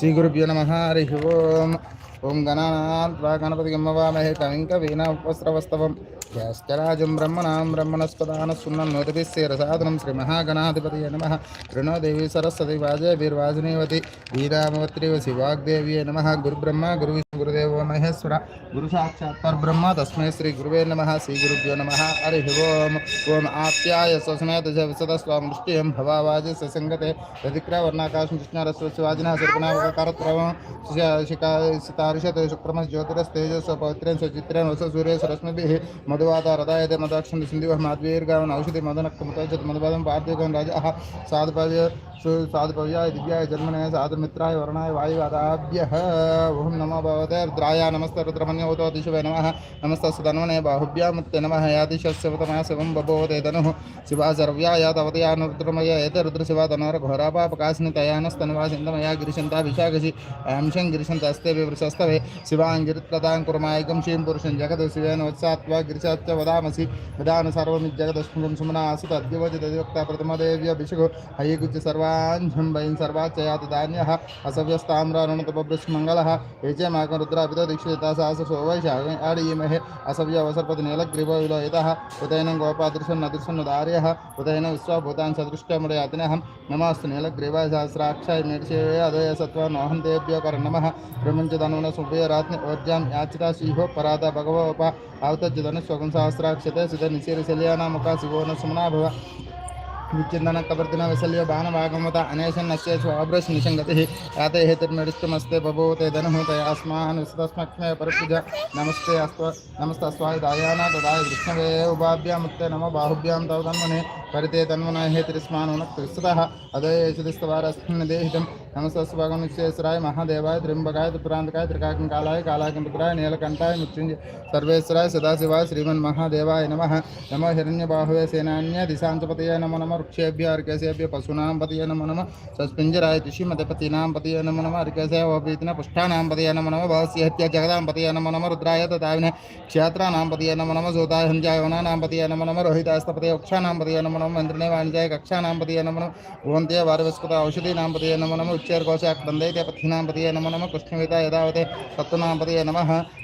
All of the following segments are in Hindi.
श्रीगुरुभ्यो नमः हरिः ओम्। ॐ गणानां त्वा गणपतिगं ववामहे कविं कवीनामुपस्रवस्तवं ज्येष्ठराजं ब्रह्मणां ब्रह्मणस्पदानशृण्वन्नोतिभिस्सेरसादनं श्रीमहागणाधिपतये नमः प्रणो देवी सरस्वती वाजयवीर्वाजिनीवति वीरामवत्रिव शिवाग्देव्ये नमः गुरुब्रह्मा गुरुविष्णु गुरुदेवो महेश्वर गुरुसाक्षात् तस्मै श्रीगुरुवे नमः श्रीगुरुभ्यो नमः हरिः ओम् ॐ आप्याय स्वसमेत च विशदस्वां दृष्टियं भवावाजि ससङ्गते रतिक्रवर्णाकाशं कृष्णारस्वशिवाजिनः सर्पणावकारत्रवं शिखा मधुवाता रदायते मदाक्षं सिन्धुवः माध्वीर्गावन् औषधि मदनक्कमुतजत् मधुपदं पार्थिवं राजः। साधुपव्य साधुपव्याय, दिव्याय जन्मने साधुमित्राय, वर्णाय, वायुवादाभ्यः। ॐ नमो भगवते रुद्राय। नमस्ते रुद्रमन्योतो दिशवे नमः। नमस्तस्य धन्वने बाहुभ्यामुत्ते नमः। यादिशस्यवतमः शिवं बभोवते धनुः शिवा सर्व्याय तवतयानुरुद्रमय एते रुद्रशिवा तनोरघोरापापकाशिनि तयानस्तनुवासिन्दमया गिरिशन्ता विशाखसि। अंशं गिरिशन्तस्ते विवृशस्तवे शिवाङ्गिरित्रदां कुर्मायकं श्रीं पुरुषं जगत् शिवेन वत्सात्वा गिरिशाच्च वदामसि। वदान सर्वमिज्जगदस्मुखं सुमना आसुत। अद्यवचिदधिवक्ता प्रथमदेव्यभिषुः हयिकुच्च सर्वाञ्झं वैं सर्वाच्चयाति धान्यः। असव्यस्ताम्रारुणतपभृष्मङ्गलः ये च माकं रुद्रापितो दीक्षिता साहसो वैशाखीमहे असव्यवसर्पति नीलग्रीवो विलोहितः। उतैनं गोपादृशन् नदृशन्नुदार्यः उतैन विश्वभूतान् सदृष्टमुदयातिनहं। नमस्तु नीलग्रीवाय सहस्राक्षाय मेर्षे अदय सत्त्वनोहं तेभ्यो करनमः। सुभयरात्नि ओर्जां याचिता श्रीहो परादा भगवोप। आवतज्जदनुस्वगं सहस्राक्षते सिद निशिरशल्यानामुखा शिवो न सुमना भव विचिंदन कवर्तिन वैशल्य बाणवागमत अनेशन्नस्य स्वाभ्रस् निशंगति याते हेतुर्मेडिष्टमस्ते बभूते धनुः तया अस्मान् विस्तस्मक्ष्मे परपूज। नमस्ते अस्व नमस्ते अस्वाय दायाना तदाय विष्णवे उभाभ्यामुत्ते नम बाहुभ्यां तव तन्मने। పరితే తన్వనహేతిరిస్మానునక్తిస్తతః అదయేషుదిస్తవారస్మిన్నిదేహితం నమస్తస్వాగం నిశ్చేశ్వరాయ మహాదేవాయ త్రింబకాయ త్రిపురాంతకాయ త్రికాకంకాలాయ కాలాకంతపురాయ నీలకంఠాయ మృత్యుంజయ సర్వేశ్వరాయ సదాశివాయ శ్రీమన్ మహాదేవాయ నమ నమ హిరణ్యబాహువే సేనాన్య దిశాంచపతయ నమ నమ వృక్షేభ్య అర్కేశేభ్య పశూనాం పతయ నమ నమ సస్పింజరాయ తుషిమతపతీనాం పతయ నమ నమ అర్కేశేవీతిన పుష్టానాం పతయ నమ నమ భాస్యహత్య జగదాం పతయ నమ నమ రుద్రాయ తథావిన క్షేత్రానాం పతయ నమ నమ సోతాహంజాయవనానాం పతయ నమ నమ రోహితాస్తపతయ వృక్షానాం పతయ నమ నమనం మంత్రిణే వాణిజాయ కక్షానాంపతియ నమనం భువంతే వారవస్కృత ఔషధీనాంపతియ నమనం ఉచ్చేర్కోశ క్రందైతే పథినాంపతియ నమనం కృష్ణవిత యథావతే సత్వనాంపతియ నమ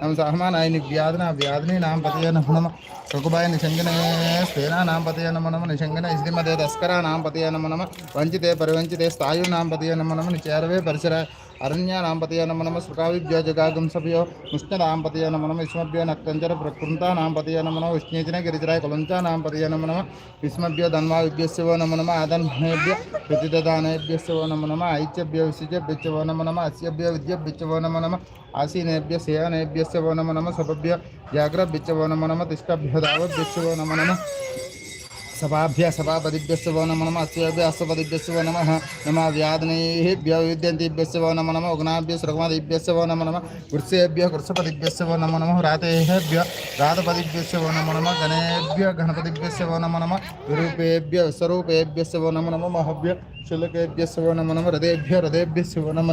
నమ వ్యాధి నా వ్యాధిని నాంపతియ నమనం కకుబాయ నిశంగనే స్వేనా నాంపతియ నమనం నిశంగన ఇస్లిమదే తస్కరా నాంపతియ నమనం వంచితే పరివంచితే స్థాయు నాంపతియ నమనం నిచేరవే పరిసర అరణ్యానాంపతయ నమ నమ సుఖావిభ్యో జగాగంసభ్యో ముష్ణనాంపతయ నమ నమ విష్మభ్యో నక్తంజర ప్రకృంతానాంపతయ నమ నమ విష్ణేచిన గిరిజరాయ కులంచానాంపతయ నమ నమ విష్మభ్యో ధన్వావిభ్యస్యవో నమ నమ ఆదన్భ్యేభ్య ప్రతిదానేభ్యస్యవో నమ నమ ఐచ్యభ్యో విశిజభ్యచ్చవో నమ నమ అస్యభ్యో విద్యభ్యచ్చవో నమ నమ ఆసీనేభ్య సేవనేభ్యస్యవో నమ నమ సభభ్య జాగ్రభ్యచ్చవో నమ నమ తిష్టభ్యో దావభ్యచ్చవో నమ నమ ऐच्यभ्यो विशिजभ्यश्च वो नमो नमः अस्यभ्यो विद्यभ्यश्च वो नमो नमः आसीनेभ्य सेयनेभ्यस्य वो नमो नमः सभभ्य जाग्रभ्यश्च वो नमो नमः तिष्ठभ्यो दावभ्यश्च वो नमो नमः सभाभ्य सभापतिभ्यस्य वो नमो नमः अस्यभ्य अश्वपतिभ्यस्य वो नमः नमः व्याधनेभ्यो विद्यन्तेभ्यस्य वो नमो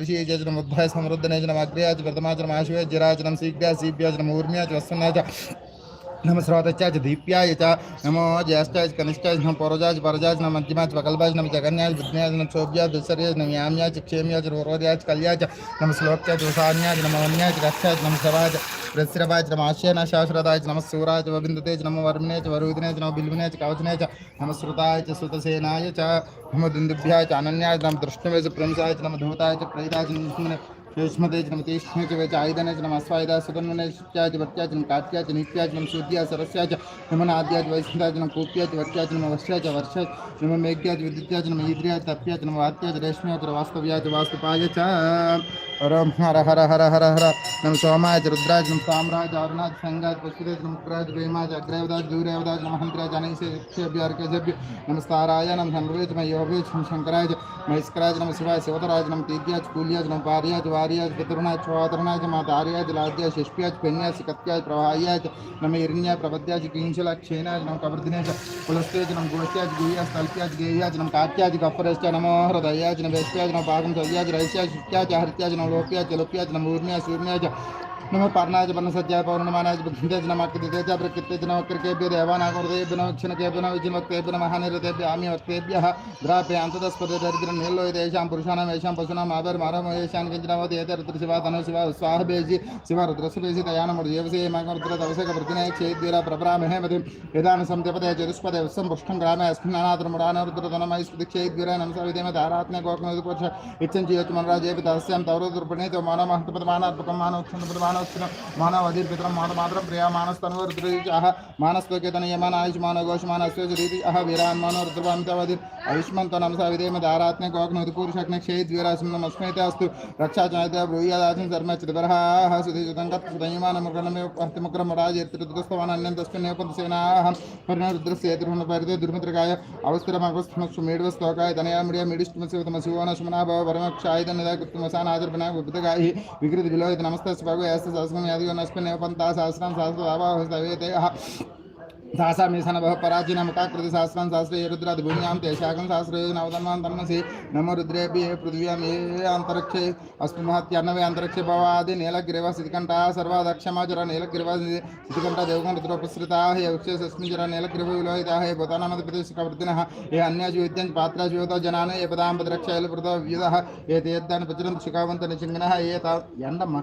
नमः ऋगभ्यस्य निभ्यस्य वो नमो नमः सभ्य सपतिभ्यस्य वो नमः नमो भवाय च रुद्राय तं सर्वाय च पशुरे च नमः नीलग्रीवाय श्रीकण्ठाय नमः कवर्तिने च युक्तकेशाय च नमः सहस्राक्षाय सदन्वने च नमः गिरिशाय च कृष्टाय च नमः मेडुष्टमाय शेषमदे च नमो रस्वाय च वामनाय च नमः बृहते च वर्षीय च नमः उद्भय समृद्धने च नमः अग्र्याय च प्रथमाय च नमः आशुवे च जिराय च नमः शीघ्राय सीभ्याय च नमः ऊर्म्याय च वस्वनाय च नमः श्रोतश्चाय च दीप्याय च नमो ज्येष्ठाज कनिष्ठाज नम पौरजाज नमः नम मध्यमाज परजाय नम जगन्याज मध्यमाय नम शोभ्याज दुसर्याज नम याम्याज क्षेम्याज विज्ञाय कल्याज नम श्लोक्याज च नम अन्याज नमः नम च प्रस्रवाय च नमः आश्यनाय शाश्वताय च नमः सूराय च च नमः वर्मिणे च वरुदिने च नमः बिल्विने च कवचने च नमः श्रुताय च श्रुतसेनाय च नमः दुन्दुभ्याय च अनन्याय च नमः दृष्टवे च प्रंसाय च नमः धूताय च प्रहिताय च सूक्ष्मते च नमः तीक्ष्णे च वेच आयुधने च नमः अस्वायुधा सुतन्वने च च नमः काट्या च नित्या च नमः सूद्या सरस्या च नमः नाद्या च वैष्णता च नमः च वर्त्या च नमः च च नमः च च नमः च तप्या च नमः वात्या च च वास्तव्या च च ओम हर हर हर हर हर। नम सोमाय रुद्राज नम साम्राज अरुणाज संगाज पुष्पराज नम उग्राज प्रेमाज अग्रवदाज दूरवदाज नम हंत्राज अनैसे क्षेभ्य अर्कजभ्य नमस्ताराय नम धनवेज नम योगेज नम शंकराज महेश्वराज नम शिवाय शिवतराज नम तीर्याज कुल्याज नम पार्याज वार्याज पितृणाज चौधरणाज मातार्याज लाद्याज शिष्प्याज पेन्याज कत्याज प्रवाह्याज नम हिरण्याज प्रपद्याज किंशल क्षेनाज नम कवर्धिनेज पुलस्तेज नम गोष्ट्याज गुह्याज तल्प्याज गेह्याज नम कात्याज गफरेश्च नमो हृदयाज नम वेश्याज नम पाकं सव्याज रैस्याज शुक्याज हरित्याज नम लोप्याज लोप्याज नम ऊर्म्याज सूर्म्याज नम पर्णाज वर्णसज्जाय पौर्णमानाज बुद्धितेज नम कृतितेज प्रकृतेज नम कृकेभ्य देवानागुरुदेभ्य नम क्षणकेभ्य नम विजिन्वक्तेभ्य नम हानिरतेभ्य आमिवक्तेभ्यः द्राप्य अन्तदस्पदे दरिद्र नीलो येषां पुरुषाणां येषां पशूनाम् आविर्मारं येषां किञ्चिनवति एते रुद्र शिवा तनु शिवा स्वाह बेजि शिवा मागरुद्र तवसे कवर्तिने चेद्वीरा प्रभरामहे मतिं यदान संत्यपदे चतुष्पदे वत्सं पुष्टं ग्रामे अस्मिन्नानातरमुडान रुद्रतनमयि स्पृदिक्षेद्वीरा नम सविदेम धारात्म्य गोक्मपुरुष इच्छं चेत् मनराजेपि तस्यां तवरुद्रपणेतो मानमहन्तपदमानात्मकं मानोक्षन्तपदमानोक्षण మానవస్థనం మానవ అధిర్పితం మాట మాత్రం ప్రియ మానస్తను ఋతుజ ఆహ మానస్కోకేతన యమాన ఆయుష్ మానవ ఘోష మానస్ రీతి అహ వీరాన్ మానవ ఋతుభామితావధీర్ ब्रूयादासं धर्म चिदबरहाः सुधिजुतं कत्सुदयमानमुग्रमेव हस्तिमुग्रं राजेर्तिरुद्रस्तवान् अन्यं तस्मिन् पंसेनाः परिणरुद्रस्य तिरुहन परिदे दुर्मित्रकाय अवस्थिरमगस्थमक्षु मेडवस्तोकाय तनया मिडिया मिडिष्टमसिवतमसिवोन सुमना भव परमक्षायदनदा कृत्तमसानाजर्पणा गुप्तगाहि विकृति विलोहित नमस्ते स्वगो यस्य सहस्रं यादियो नस्मिन् पन्ता सहस्रं सहस्रदावाहस्तवेते సహసా ముఖాకృతి సహస్రం సహస్రే రుద్రాది భూమ్యాం తేషాకం సహస్రే నవధర్మాం తన్మసి నమో పృథివ్యాం ఏ అంతరిక్షే అస్మి మహత్యన్నవే అంతరిక్ష భవాది నీలగ్రీవ స్థితికంఠ సర్వాదక్షమాజర నీలగ్రీవ స్థితికంఠ దేవగం రుద్రోపసృత హే వృక్షేస్మి జర నీలగ్రీవ విలోహిత హే భూతానామతి ప్రతిష్ఠకృతిన ఏ అన్యాజు పాత్ర జీవిత జనాన ఏ ఏ ప్రచురం ఏ తా ఎండమ్మ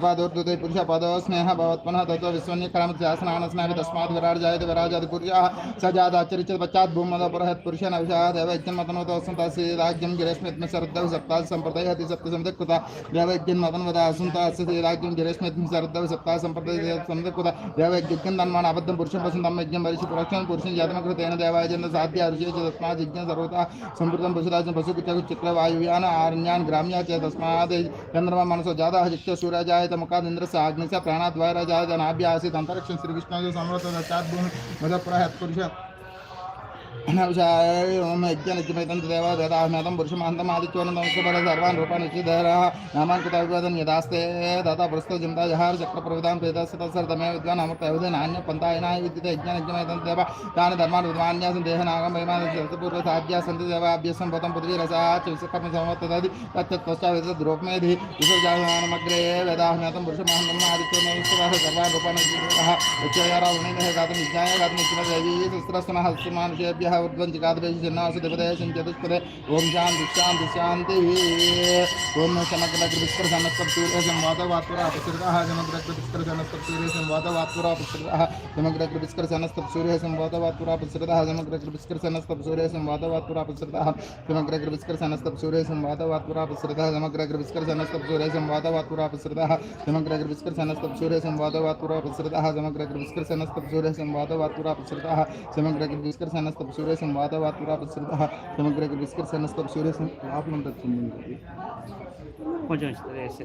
त्रिपादोर्धुते पुरुषः पादव स्नेहः भवत्पुनः तत्त्व विश्वन्यक्रमस्यासनानस्नापि तस्मात् विराट् जायते विराजादिपुरुषः स जादाचरित पश्चात् भूमद पुरहत् पुरुषेण विषः देवैज्ञन्मतनोतोऽसन्तास्य राज्ञं गिरेश्मित्म शरद्दौ सप्ताह सम्प्रदयति गिरेश्मित्म शरद्दौ सप्ताह सम्प्रदयति देवैज्ञं तन्मान् अबद्धं पुरुषं यज्ञं पुरुषं जातमकृतेन साध्य च तस्मात् यज्ञं पशुकुचचित्रवायुयान आरण्यान् ग्राम्या च तस्मात् चन्द्रमा मनसो मुखादिन्द्रस्य आग्निस्य प्राणाद्वायरजायत नाभ्य आसीत् अन्तरिक्षं श्रीविष्णुः संवृतं चाद्भूमि मदपुरः पुरुष अनवशाय ओम यज्ञनित्यमेतं देव ददाहमेतं पुरुषमहन्तमादित्योनन्दं सुबल सर्वान् रूपान् निश्चिधरः नामान् कुत विवदन् यदास्ते तथा पुरस्तो जिन्ता जहार चक्रप्रविदां प्रेतस्य तत्सर्तमे विद्वान् अमृत अवधे नान्य पन्थायनाय विद्यते यज्ञनित्यमेतं देव तानि धर्मान् विद्वान्यासन् देहनागं वैमानस्य सन्ति देवाभ्यसं भूतं पृथ्वीरसा च विश्वकर्म संवत्तदधि तत्तत्पश्चात् द्रोपमेधि विसर्जायमानमग्रे वेदाहमेतं सुमानुषेभ्यः च उद्वंच कादवेश जन्नासुदेवदेशं चतुष्पदे ॐ शान्ति शान्ति शान्तिः ॐ शमग्रग्रविस्कर शनस्तूर्य संवादवात्पुरा अपसृतः समग्रग्रविस्कर शनस्तूर्य संवादवात्पुरा अपसृतः समग्रग्रविस्कर शनस्तूर्य संवादवात्पुरा अपसृतः समग्रग्रविस्कर शनस्तूर्य संवादवात्पुरा अपसृतः समग्रग्रविस्कर शनस्तूर्य संवादवात्पुरा अपसृतः समग्रग्रविस्कर शनस्तूर्य संवादवात्पुरा अपसृतः समग्रग्रविस्कर शनस्तूर्य संवादवात्पुरा अपसृतः समग्रग्रविस्कर शनस्तूर्य संवादवात्पुरा अपसृतः समग्रग्रविस्कर शनस्तूर्य सूर्य संवादवात्पुरा प्रसृतः समग्र विस्कर्षणस्तव सूर्य आप म्हणतात तुम्ही కొంచెం వేస్తే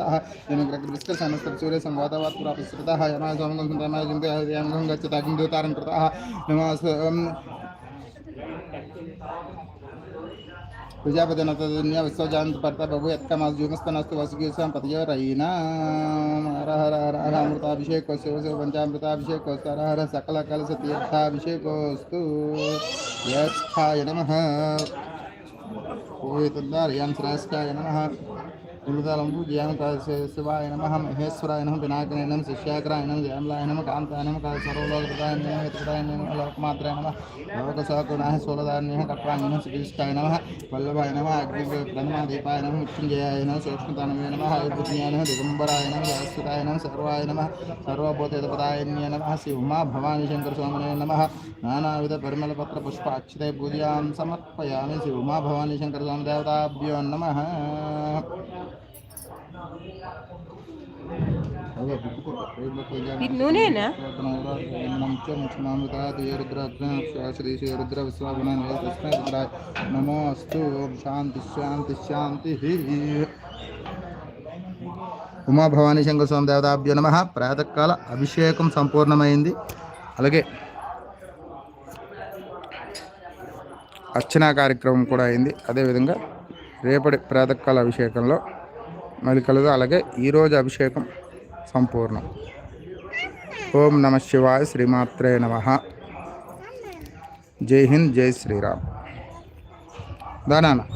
ప్రసాదः యమగ్రగ్రస్క సమస్త సూర్య సంవాదవాత్ ప్రాప్స్కృతः యమాసోమగం సుందరమాయ చింతయామి యమగం గచ్చతాగం దూతారం కృతः నమాస్ ప్రజాపతినతదున్య విశ్వజాంత భర్త ప్రభు ఎత్తమాస్ జూమస్తనస్తు వసుకీసాం పతియో రైనా హర హర హర పంచామృతాభిషేకోస్తు హర సకల కలస తీర్థాభిషేకోస్తు. యస్థాయ నమ. ఓ తందార్యాం శ్రాష్టాయ నమ. नमः नमः नमः पूजयामि शिवाय नमः महेश्वराय नमः विनायकाय नमः शिष्याग्राय नमः जयमलाय नमः कान्ताय नमः काल सर्वलोकप्रदाय नमः हितप्रदाय नमः लोकमात्राय नमः लोकसहकुणाय सोलदान्यः कट्वान्यः नमः श्रीकृष्णाय नमः वल्लभाय नमः अग्निप्रणमादीपाय नमः मृत्युञ्जयाय नमः सूक्ष्मतनवे नमः नमः दिगम्बराय नमः सरस्वताय नमः सर्वाय नमः सर्वभूतपदायन्य नमः श्री उमा भवानी शङ्कर स्वामिने नमः नानाविधपरिमलपत्रपुष्पाक्षिते पूजां समर्पयामि श्री उमा भवानी शङ्कर स्वामिदेवताभ्यो नमः ఇది నూనెనా నమో అస్తు ఓం శాంతి శాంతి శాంతి. ఉమా భవానీ శంకర స్వామి దేవతాభ్యో నమ. ప్రాతకాల అభిషేకం సంపూర్ణమైంది. అలాగే అర్చనా కార్యక్రమం కూడా అయింది. అదేవిధంగా రేపటి ప్రాతకాల అభిషేకంలో మళ్ళీ కలుగు అలాగే ఈరోజు అభిషేకం సంపూర్ణం. ఓం నమ శివాయ శ్రీమాత్రే నమ. జై హింద్ జై శ్రీరామ్. దానా